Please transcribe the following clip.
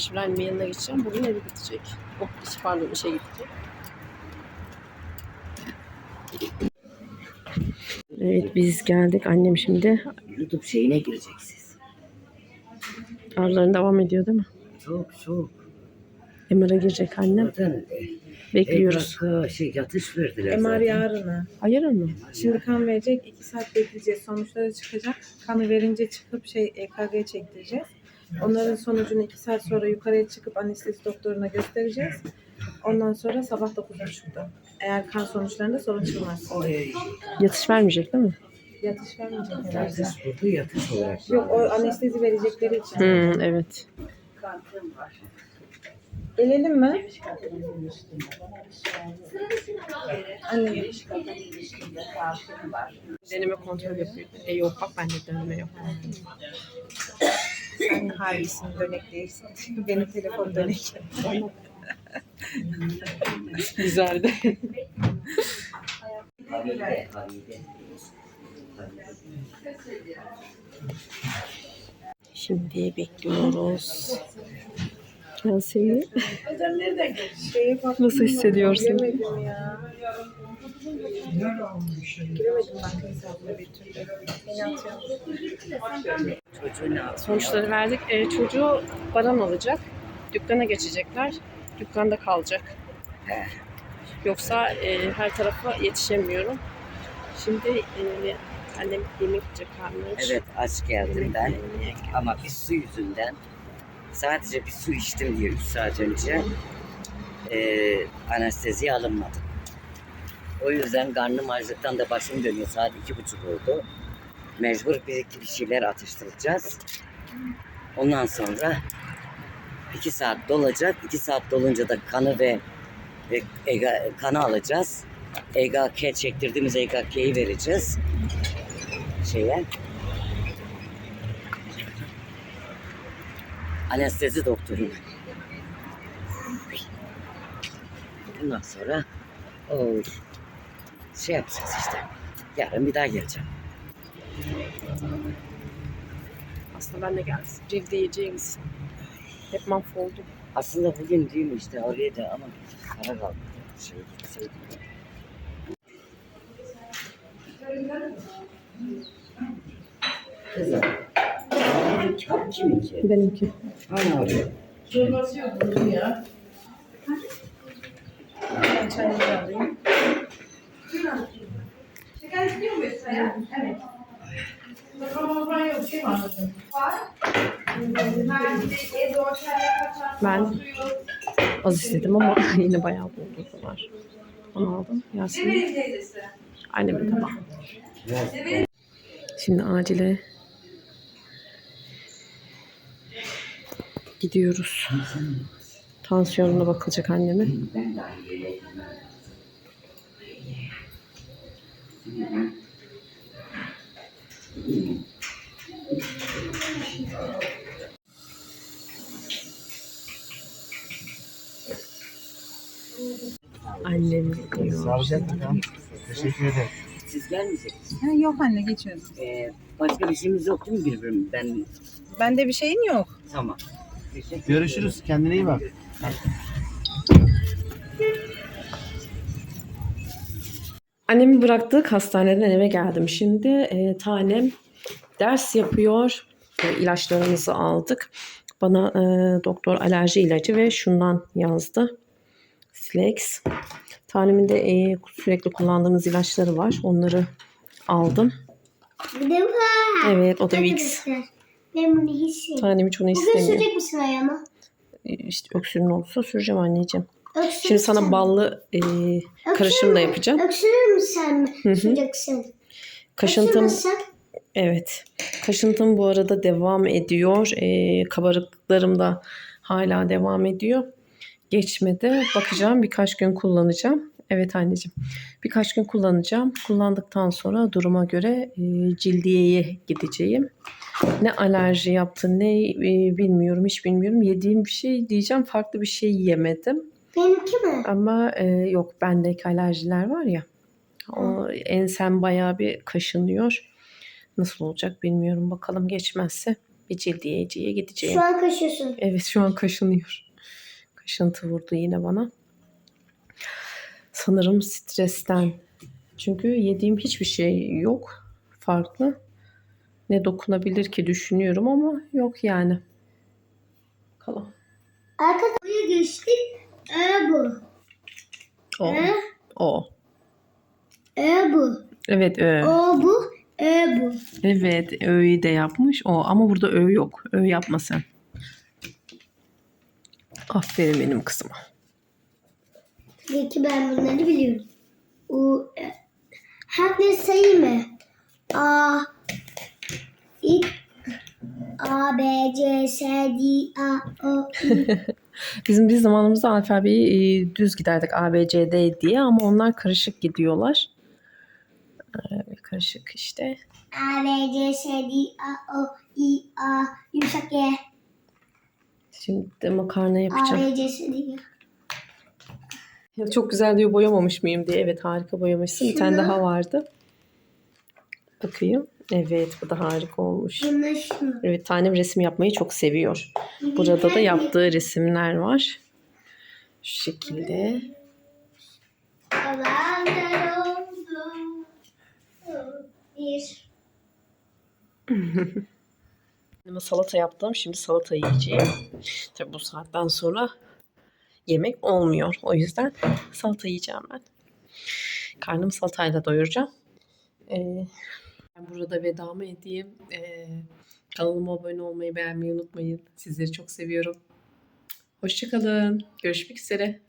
şimdi annemin yanına gideceğim. Bugün eve gidecek. Oh, iş pardon işe gidecek. Evet biz geldik. Annem şimdi YouTube şeyine gireceksiniz. ağrılarına devam ediyor değil mi? Çok çok. MR'a girecek annem. Zaten e, Bekliyoruz. EKG şey yatış verdiler MR zaten. yarına. Hayır mı? Şimdi kan verecek. 2 saat bekleyeceğiz. Sonuçları çıkacak. Kanı verince çıkıp şey EKG çektireceğiz. Onların sonucunu 2 saat sonra yukarıya çıkıp anestezi doktoruna göstereceğiz. Ondan sonra sabah 9.30'da. Eğer kan sonuçlarında sorun çıkmaz. Oy, Yatış vermeyecek değil mi? Yatış vermeyecek herhalde. yatış burada yatış olarak. Yok o anestezi verecekleri için. Hmm, evet. Gelelim mi? Anne. Deneme kontrol yapıyor. E yok bak bende deneme yok. Sen harbisin dönek değilsin. Benim telefon dönek. Güzeldi. Şimdi bekliyoruz. Ya seni Şeye bak. nasıl hissediyorsun? Giremedim ya. Giremedim ben hesabına bir türlü. Beni atıyor. Sonuçları verdik. E, çocuğu Baran alacak. Dükkana geçecekler. Dükkanda kalacak. He. Yoksa e, her tarafa yetişemiyorum. Şimdi e, annem yemek yiyecek. Evet aç geldim ben. Ama bir su yüzünden sadece bir su içtim diye 3 saat önce eee anesteziye alınmadım. O yüzden karnım açlıktan da başım dönüyor. Saat iki buçuk oldu. Mecbur bir iki bir şeyler atıştıracağız. Ondan sonra iki saat dolacak. İki saat dolunca da kanı ve, ve EGA, kanı alacağız. EGK çektirdiğimiz EGK'yi vereceğiz. Şeye, anestezi doktoruna. Bundan sonra o şey yapacağız işte. Yarın bir daha geleceğim. Aslında ben de gelsin. Cildi yiyeceğimiz. Hep mahvoldum. Aslında bugün değil mi işte oraya da ama para kaldı. Şey gitseydim. Kızım. Kitap kimin ki? Benimki. Ana abi. Ben çayımı alayım. Ben az istedim ama yine bayağı buldu var. Onu aldım. Yasemin. Annemin tabağı. Şimdi acile gidiyoruz. Tansiyonuna bakılacak anneme. Annem gidiyor. Sağlıcakla tamam. Teşekkür ederim. Siz gelmeyeceksiniz. Ha, yok anne geçiyoruz. Ee, başka bir şeyimiz yok değil mi birbirim? Ben Bende bir şeyin yok. tamam. Teşekkür Görüşürüz. Kendine iyi bak. Annemi bıraktık hastaneden eve geldim. Şimdi e, tanem ders yapıyor. E, ilaçlarımızı aldık. Bana e, doktor alerji ilacı ve şundan yazdı. Silex. Tanemin de e, sürekli kullandığımız ilaçları var. Onları aldım. Bir de var. Evet o da Vicks. Ben bunu hiç sevmiyorum. Tanem hiç onu Bugün istemiyor. sürecek misin ayağıma? E, İşte öksürüğün olursa süreceğim anneciğim. Öksürür Şimdi sana müsün? ballı e, karışım da yapacağım. Öksürür müsün sen. Süreceksin. Kaşıntım Evet. Kaşıntım bu arada devam ediyor. Ee, kabarıklarım da hala devam ediyor. Geçmedi. Bakacağım. Birkaç gün kullanacağım. Evet anneciğim. Birkaç gün kullanacağım. Kullandıktan sonra duruma göre e, cildiyeye gideceğim. Ne alerji yaptı ne e, bilmiyorum. Hiç bilmiyorum. Yediğim bir şey diyeceğim. Farklı bir şey yemedim. benimki mi? Ama e, yok bendeki alerjiler var ya. O ensem bayağı bir kaşınıyor. Nasıl olacak bilmiyorum. Bakalım geçmezse Bir cildiyeciye gideceğim. Şu an kaşıyorsun. Evet şu an kaşınıyor. Kaşıntı vurdu yine bana. Sanırım stresten. Çünkü yediğim hiçbir şey yok farklı. Ne dokunabilir ki düşünüyorum ama yok yani. Bakalım. Arkadaşlar geçtik. E bu. O. E, O. e bu. Evet ö. O bu. E bu. Evet ö'yü de yapmış o ama burada ö yok. Ö yapma sen. Aferin benim kızıma. Tabii ki ben bunları biliyorum. U, e, harfleri sayayım mı? A, İ, A, B, C, S, D, A, O, İ. Bizim bir zamanımızda alfabeyi e, düz giderdik A, B, C, D diye ama onlar karışık gidiyorlar. Ee, karışık işte. A, B, C, S, D, A, O, İ, A, yumuşak G, Şimdi de makarna yapacağım. B, C, S, D, G. Ya çok güzel diyor boyamamış mıyım diye. Evet harika boyamışsın. Bir tane Şunu- daha vardı. Bakayım. Evet bu da harika olmuş. Şunu. Evet tanem resim yapmayı çok seviyor. Burada da yaptığı resimler var. Şu şekilde. Oldu. Bir. Kendime salata yaptım. Şimdi salata yiyeceğim. Tabi bu saatten sonra yemek olmuyor. O yüzden salata yiyeceğim ben. Karnımı salatayla doyuracağım. Ee, ben burada vedamı edeyim. Ee, kanalıma abone olmayı, beğenmeyi unutmayın. Sizleri çok seviyorum. Hoşçakalın. Görüşmek üzere.